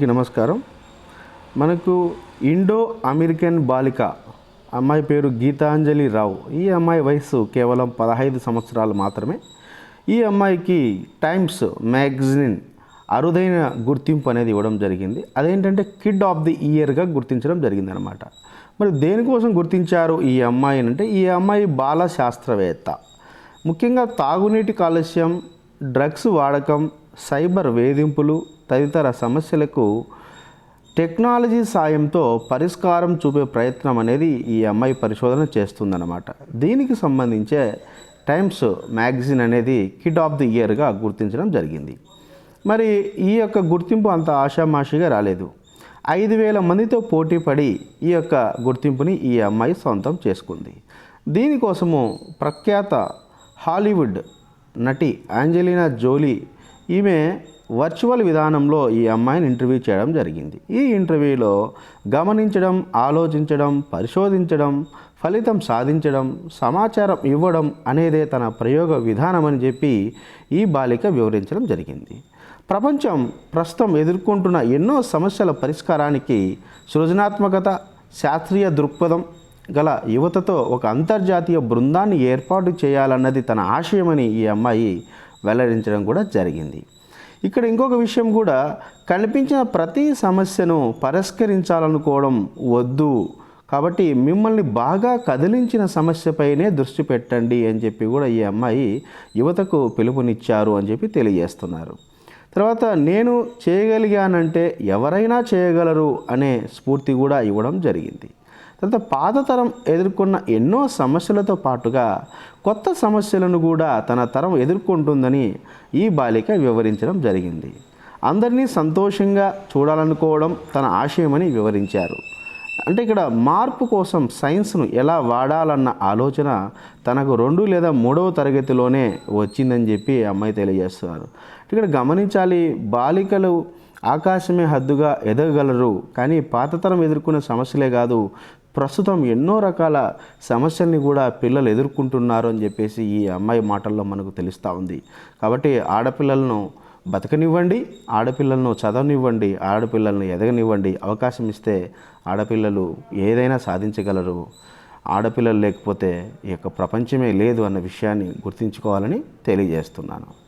నమస్కారం. మనకు Indo American బాలిక అమ్మాయి పేరు గీతాంజలి రావు. ఈ అమ్మాయి వయసు కేవలం పదహైదు సంవత్సరాలు మాత్రమే. ఈ అమ్మాయికి టైమ్స్ మ్యాగజిన్ అరుదైన గుర్తింపు అనేది ఇవ్వడం జరిగింది. అదేంటంటే కిడ్ ఆఫ్ ది ఇయర్గా గుర్తించడం జరిగిందనమాట మరి దేనికోసం గుర్తించారు ఈ అమ్మాయి అంటే ఈ అమ్మాయి బాల శాస్త్రవేత్త ముఖ్యంగా తాగునీటి కాలుష్యం డ్రగ్స్ వాడకం సైబర్ వేధింపులు తదితర సమస్యలకు టెక్నాలజీ సాయంతో పరిష్కారం చూపే ప్రయత్నం అనేది ఈ అమ్మాయి పరిశోధన చేస్తుందన్నమాట. దీనికి సంబంధించే టైమ్స్ మ్యాగజైన్ అనేది కిడ్ ఆఫ్ ది ఇయర్గా గుర్తించడం జరిగింది. మరి ఈ యొక్క గుర్తింపు అంత ఆషామాషిగా రాలేదు. ఐదు వేల మందితో పోటీ పడి ఈ యొక్క గుర్తింపుని ఈ అమ్మాయి సొంతం చేసుకుంది. దీనికోసము ప్రఖ్యాత హాలీవుడ్ నటి ఆంజలీనా జోలీ ఈమె వర్చువల్ విధానంలో ఈ అమ్మాయిని ఇంటర్వ్యూ చేయడం జరిగింది. ఈ ఇంటర్వ్యూలో గమనించడం ఆలోచించడం పరిశోధించడం ఫలితం సాధించడం సమాచారం ఇవ్వడం అనేదే తన ప్రయోగ విధానం అని చెప్పి ఈ బాలిక వివరించడం జరిగింది. ప్రపంచం ప్రస్తుతం ఎదుర్కొంటున్న ఎన్నో సమస్యల పరిష్కారానికి సృజనాత్మకత శాస్త్రీయ దృక్పథం గల యువతతో ఒక అంతర్జాతీయ బృందాన్ని ఏర్పాటు చేయాలన్నది తన ఆశయమని ఈ అమ్మాయి వెల్లడించడం కూడా జరిగింది. ఇక్కడ ఇంకొక విషయం కూడా కనిపించిన ప్రతి సమస్యను పరిష్కరించాలనుకోవడం వద్దు. కాబట్టి మిమ్మల్ని బాగా కదిలించిన సమస్యపైనే దృష్టి పెట్టండి అని చెప్పి కూడా ఈ అమ్మాయి యువతకు పిలుపునిచ్చారు అని చెప్పి తెలియజేస్తున్నారు. తర్వాత నేను చేయగలిగానంటే ఎవరైనా చేయగలరు అనే స్ఫూర్తి కూడా ఇవ్వడం జరిగింది. తర్వాత పాత తరం ఎదుర్కొన్న ఎన్నో సమస్యలతో పాటుగా కొత్త సమస్యలను కూడా తన తరం ఎదుర్కొంటుందని ఈ బాలిక వివరించడం జరిగింది. అందరినీ సంతోషంగా చూడాలనుకోవడం తన ఆశయమని వివరించారు. అంటే ఇక్కడ మార్పు కోసం సైన్స్ను ఎలా వాడాలన్న ఆలోచన తనకు రెండు లేదా మూడవ తరగతిలోనే వచ్చిందని చెప్పి అమ్మాయి తెలియజేస్తున్నారు ఇక్కడ గమనించాలి బాలికలు ఆకాశమే హద్దుగా ఎదగగలరు కానీ పాతతరం ఎదుర్కొనే సమస్యలే కాదు ప్రస్తుతం ఎన్నో రకాల సమస్యల్ని కూడా పిల్లలు ఎదుర్కొంటున్నారు అని చెప్పేసి ఈ అమ్మాయి మాటల్లో మనకు తెలుస్తూ ఉంది. కాబట్టి ఆడపిల్లలను బతకనివ్వండి ఆడపిల్లలను చదవనివ్వండి ఆడపిల్లలను ఎదగనివ్వండి. అవకాశం ఇస్తే ఆడపిల్లలు ఏదైనా సాధించగలరు. ఆడపిల్లలు లేకపోతే ఈ యొక్క ప్రపంచమే లేదు అన్న విషయాన్ని గుర్తుంచుకోవాలని తెలియజేస్తున్నాను.